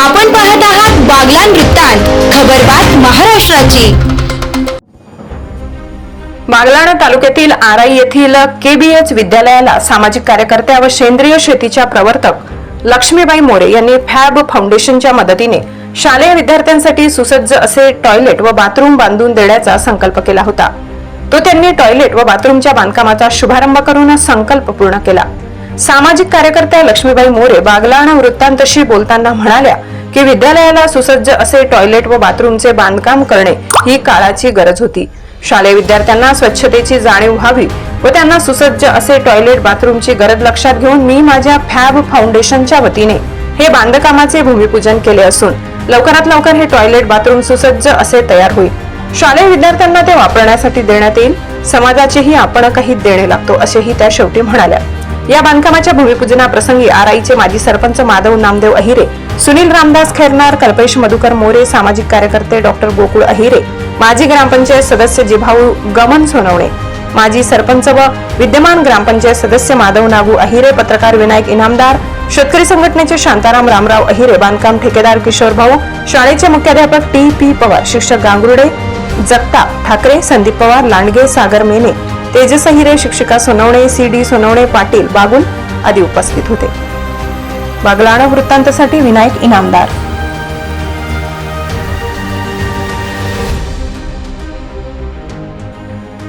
आपण पाहत आहात बागलान वृत्तांत खबरबात महाराष्ट्राची. बागलाणा तालुक्यातील आराई येथील केबीएच विद्यालयाला सामाजिक कार्यकर्त्या व सेंद्रिय शेतीच्या प्रवर्तक लक्ष्मीबाई मोरे यांनी फॅब फाउंडेशनच्या मदतीने शालेय विद्यार्थ्यांसाठी सुसज्ज असे टॉयलेट व बाथरूम बांधून देण्याचा संकल्प केला होता. तो त्यांनी टॉयलेट व बाथरूमच्या बांधकामाचा शुभारंभ करून संकल्प पूर्ण केला. सामाजिक कार्यकर्त्या लक्ष्मीबाई मोरे बागलाणा वृत्तांतशी बोलताना म्हणाल्या की विद्यालयाला सुसज्ज असे टॉयलेट व बाथरूमचे बांधकाम करणे ही काळाची गरज होती. शालेय विद्यार्थ्यांना स्वच्छतेची जाणीव व्हावी व त्यांना सुसज्ज असे टॉयलेट बाथरूमची गरज लक्षात घेऊन मी माझ्या फॅब फाउंडेशनच्या वतीने हे बांधकामाचे भूमिपूजन केले असून लवकरात लवकर हे टॉयलेट बाथरूम सुसज्ज असे तयार होईल. शालेय विद्यार्थ्यांना ते वापरण्यासाठी देण्यात येईल. समाजाचेही आपण काही देणे लागतो असेही त्या शेवटी म्हणाल्या. या बांधकामाच्या भूमिपूजनाप्रसंगी आराईचे माजी सरपंच माधव नामदेव अहिरे सुनील रामदास खैरनार कल्पेश मधुकर मोरे सामाजिक कार्यकर्ते डॉक्टर गोकुळ अहिरे माजी ग्रामपंचायत सदस्य जिभाऊ गमन सोनवणे माजी सरपंच व विद्यमान ग्रामपंचायत सदस्य माधव नागू अहिरे पत्रकार विनायक इनामदार शेतकरी संघटनेचे शांताराम रामराव अहिरे बांधकाम ठेकेदार किशोर भाऊ शाळेचे मुख्याध्यापक टी पी पवार शिक्षक गांगुर्डे जगताप ठाकरे संदीप पवार लांडगे सागर मेने तेजस हिरे शिक्षिका सोनवणे सी डी सोनवणे पाटील बागुल आदी उपस्थित होते. बागलाणा वृत्तांतासाठी विनायक इनामदार.